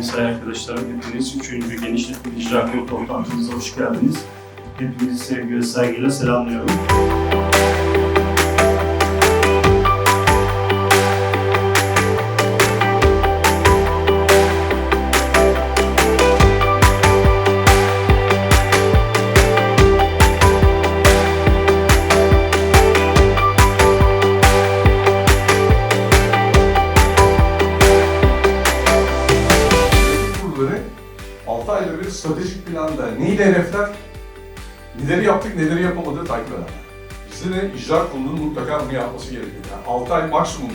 mesai arkadaşlarım hepiniz 3. Genişletme İcra Kurulu toplantımıza hoş geldiniz. Hepinizi sevgiyle saygıyla selamlıyorum. 6 ayda bir stratejik planda neyle hedefler, neleri yaptık, neleri yapamadığı takip eder. Bizde de icra kurulunun mutlaka bunu yapması gerekiyor. Yani 6 ay maksimum.